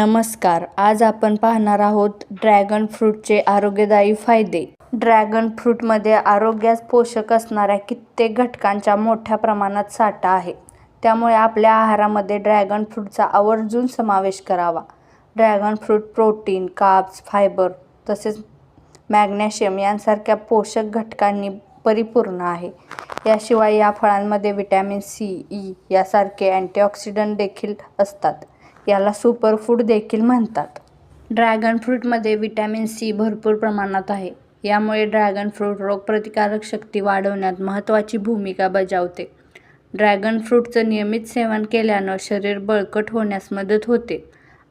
नमस्कार आज आपण पाहणार आहोत ड्रॅगन फ्रूटचे आरोग्यदायी फायदे. ड्रॅगन फ्रूटमध्ये आरोग्यास पोषक असणाऱ्या कित्येक घटकांचा मोठ्या प्रमाणात साठा आहे. त्यामुळे आपल्या आहारामध्ये ड्रॅगन फ्रूटचा आवर्जून समावेश करावा. Dragon fruit protein carbs fibre तसेच मॅग्नेशियम यांसारख्या पोषक घटकांनी परिपूर्ण आहे. याशिवाय या फळांमध्ये विटॅमिन सी ई यासारखे अँटीऑक्सिडंट देखील असतात. याला सुपरफूड देखील म्हणतात. ड्रॅगन फ्रूटमध्ये विटॅमिन सी भरपूर प्रमाणात आहे. यामुळे ड्रॅगन फ्रूट रोगप्रतिकारक शक्ती वाढवण्यात महत्त्वाची भूमिका बजावते. ड्रॅगन फ्रूटचं नियमित सेवन केल्यानं शरीर बळकट होण्यास मदत होते.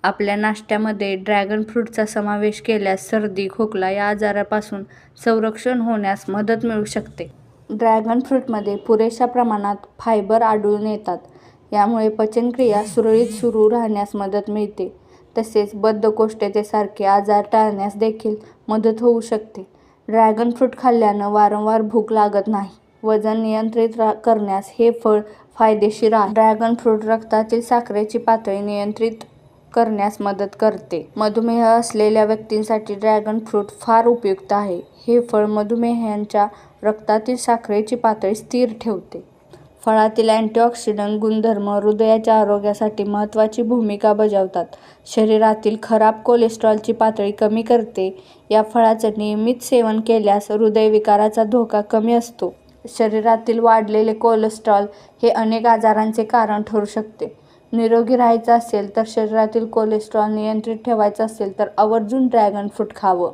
आपल्या नाश्त्यामध्ये ड्रॅगन फ्रूटचा समावेश केल्यास सर्दी खोकला या आजारापासून संरक्षण होण्यास मदत मिळू शकते. ड्रॅगन फ्रूटमध्ये पुरेशा प्रमाणात फायबर आढळून येतात. यामुळे पचनक्रिया सुरळीत सुरू राहण्यास मदत मिळते. तसेच बद्धकोष्ठतेसारखे आजार टाळण्यास देखील मदत होऊ शकते. ड्रॅगन फ्रूट खाल्ल्यानं वारंवार भूक लागत नाही. वजन नियंत्रित रा करण्यास हे फळ फायदेशीर आहे. ड्रॅगन फ्रूट रक्तातील साखरेची पातळी नियंत्रित करण्यास मदत करते. मधुमेह असलेल्या व्यक्तींसाठी ड्रॅगन फ्रूट फार उपयुक्त आहे. हे फळ मधुमेहांच्या रक्तातील साखरेची पातळी स्थिर ठेवते. फळातील अँटीऑक्सिडंट गुणधर्म हृदयाच्या आरोग्यासाठी महत्त्वाची भूमिका बजावतात. शरीरातील खराब कोलेस्ट्रॉलची पातळी कमी करते. या फळाचं नियमित सेवन केल्यास हृदयविकाराचा धोका कमी असतो. शरीरातील वाढलेले कोलेस्ट्रॉल हे अनेक आजारांचे कारण ठरू शकते. निरोगी राहायचं असेल तर शरीरातील कोलेस्ट्रॉल नियंत्रित ठेवायचं असेल तर आवर्जून ड्रॅगन फ्रूट खावं.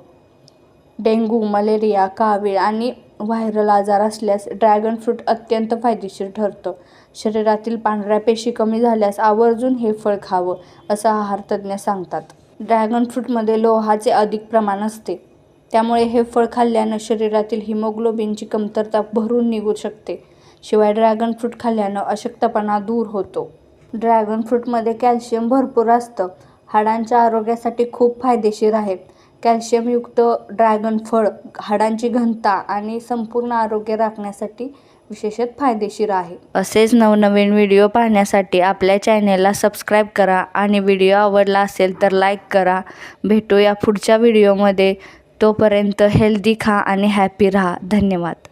डेंग्यू मलेरिया कावीळ आणि व्हायरल आजार असल्यास ड्रॅगन फ्रूट अत्यंत फायदेशीर ठरतं. शरीरातील पांढऱ्या पेशी कमी झाल्यास आवर्जून हे फळ खावं असं आहारतज्ञ सांगतात. ड्रॅगन फ्रूटमध्ये लोहाचे अधिक प्रमाण असते. त्यामुळे हे फळ खाल्ल्यानं शरीरातील हिमोग्लोबिनची कमतरता भरून निघू शकते. शिवाय ड्रॅगन फ्रूट खाल्ल्यानं अशक्तपणा दूर होतो. ड्रॅगन फ्रूटमध्ये कॅल्शियम भरपूर असतं. हाडांच्या आरोग्यासाठी खूप फायदेशीर आहे. कॅल्शियमयुक्त ड्रॅगन फळ हाडांची घनता आणि संपूर्ण आरोग्य राखण्यासाठी विशेषत फायदेशीर आहे. असेच नवनवीन व्हिडिओ पाहण्यासाठी आपल्या चॅनेलला सबस्क्राईब करा आणि व्हिडिओ आवडला असेल तर लाईक करा. भेटूया पुढच्या व्हिडिओमध्ये. तोपर्यंत हेल्दी खा आणि हॅपी राहा. धन्यवाद.